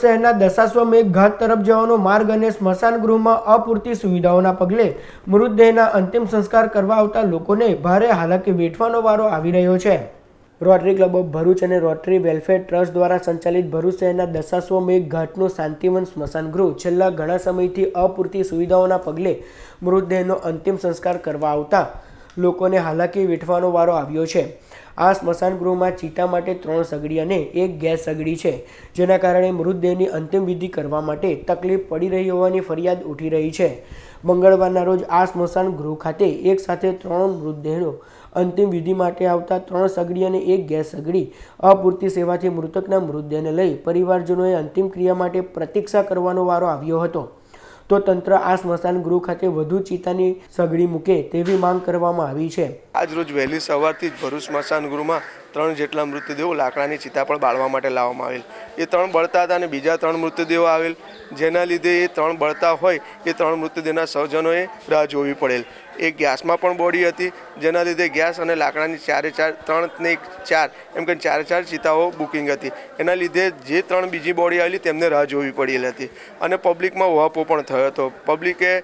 શહેરના દશાશ્વમેઘ ઘાટ તરફ જવાનો માર્ગ અને સ્મશાન ગૃહમાં અપૂરતી સુવિધાઓના પગલે મૃતદેહના અંતિમ સંસ્કાર કરવા આવતા લોકોને ભારે હાલાકી વેઠવાનો વારો આવી રહ્યો છે. રોટરી ક્લબ ઓફ ભરૂચ અને રોટરી વેલફેર ટ્રસ્ટ દ્વારા સંચાલિત ભરૂચ શહેરના દશાશ્વમેઘ ઘાટનું શાંતિવન સ્મશાન ગૃહ છેલ્લા ઘણા સમયથી અપૂરતી સુવિધાઓના પગલે મૃતદેહનો અંતિમ સંસ્કાર કરવા આવતા લોકોને હાલાકી વેઠવાનો વારો આવ્યો છે. આ સ્મશાન ગૃહમાં ચિતા માટે ત્રણ સગડી અને એક ગેસ સગડી છે. જેના કારણે મૃતદેહની અંતિમ વિધિ કરવા માટે તકલીફ પડી રહી હોવાની ફરિયાદ ઉઠી રહી છે. મંગળવારના રોજ આ સ્મશાન ગૃહ ખાતે એક સાથે ત્રણ મૃતદેહનો અંતિમ વિધિ માટે આવતા ત્રણ સગડી અને એક ગેસ સગડી અપૂરતી સેવાથી મૃતકના મૃતદેહને લઈ પરિવારજનોએ અંતિમ ક્રિયા માટે પ્રતીક્ષા કરવાનો વારો આવ્યો હતો. તો તંત્ર આ સ્મશાન ગૃહ ખાતે વધુ ચિતાની સગડી મૂકે તેવી માંગ કરવામાં આવી છે. આજ રોજ વહેલી સવારથી જ ભરૂચ સ્મશાન ગૃહમાં ત્રણ જેટલા મૃતદેહો લાકડાની ચિતા પર બાળવા માટે લાવવામાં આવેલ. એ ત્રણ બળતા હતા અને બીજા ત્રણ મૃતદેહો આવેલ. જેના લીધે એ ત્રણ બળતા હોય એ ત્રણ મૃતદેહના સર્જનોએ રાહ જોવી પડેલ. એ ગેસમાં પણ બોડી હતી, જેના લીધે ગેસ અને લાકડાની ચારે ચાર, ત્રણ ને ચાર, એમ કે ચારે ચાર ચિતાઓ બુકિંગ હતી. એના લીધે જે ત્રણ બીજી બોડી આવેલી તેમને રાહ જોવી પડેલી હતી. અને પબ્લિકમાં વહાપો પણ થયો હતો. પબ્લિકે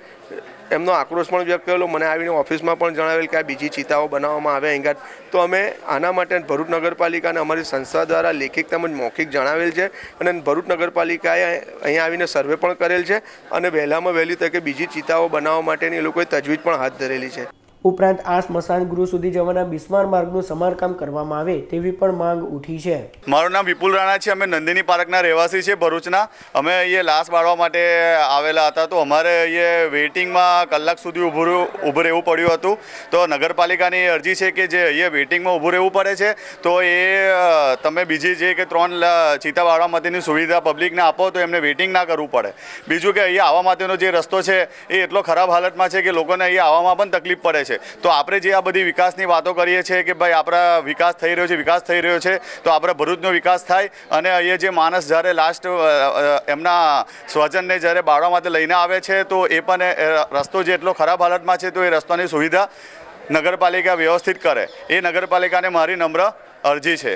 એમનો આક્રોશ પણ વ્યક્ત કરેલો. મને આવીને ઓફિસમાં પણ જણાવેલ કે આ બીજી ચિતાઓ બનાવવામાં આવે અહીંયા તો અમે આના માટે ભરૂચ નગરપાલિકાને અમારી સંસ્થા દ્વારા લેખિત તેમજ મૌખિક જણાવેલ છે અને ભરૂચ નગરપાલિકાએ અહીંયા આવીને સર્વે પણ કરેલ છે અને વહેલામાં વહેલી તકે બીજી ચિતાઓ બનાવવા માટેની એ લોકોએ તજવીજ પણ હાથ ધરેલી છે. ઉપરાંત આ સ્મશાન ગૃહ સુધી જવાના બિસ્માર માર્ગનું સમારકામ કરવામાં આવે તેવી પણ માંગ ઉઠી છે. મારું નામ વિપુલ રાણા છે, અમે નંદિની પાર્કના રહેવાસી છે ભરૂચના. અમે અહીંયા લાશ બાળવા માટે આવેલા હતા, તો અમારે અહીંયા વેઇટિંગમાં કલાક સુધી ઊભું ઊભું રહેવું પડ્યું હતું. તો નગરપાલિકાની અરજી છે કે જે અહીંયા વેઇટિંગમાં ઊભું રહેવું પડે છે, તો એ તમે બીજી જે કે ત્રણ ચિતા બાળવા માટેની સુવિધા પબ્લિકને આપો તો એમને વેઇટિંગ ના કરવું પડે. બીજું કે અહીંયા આવવા માટેનો જે રસ્તો છે, એ એટલો ખરાબ હાલતમાં છે કે લોકોને અહીંયા આવવામાં પણ તકલીફ પડે છે. તો આપણે જે આ બધી વિકાસની વાતો કરીએ છીએ કે ભાઈ આપણા વિકાસ થઈ રહ્યો છે, વિકાસ થઈ રહ્યો છે, તો આપણા ભરૂચનો વિકાસ થાય અને અહીંયા જે માણસ જ્યારે લાસ્ટ એમના સ્વજનને જ્યારે બાળવા માટે લઈને આવે છે, તો એ પણ રસ્તો જે એટલો ખરાબ હાલતમાં છે, તો એ રસ્તાની સુવિધા નગરપાલિકા વ્યવસ્થિત કરે. એ નગરપાલિકાને મારી નમ્ર અરજી છે.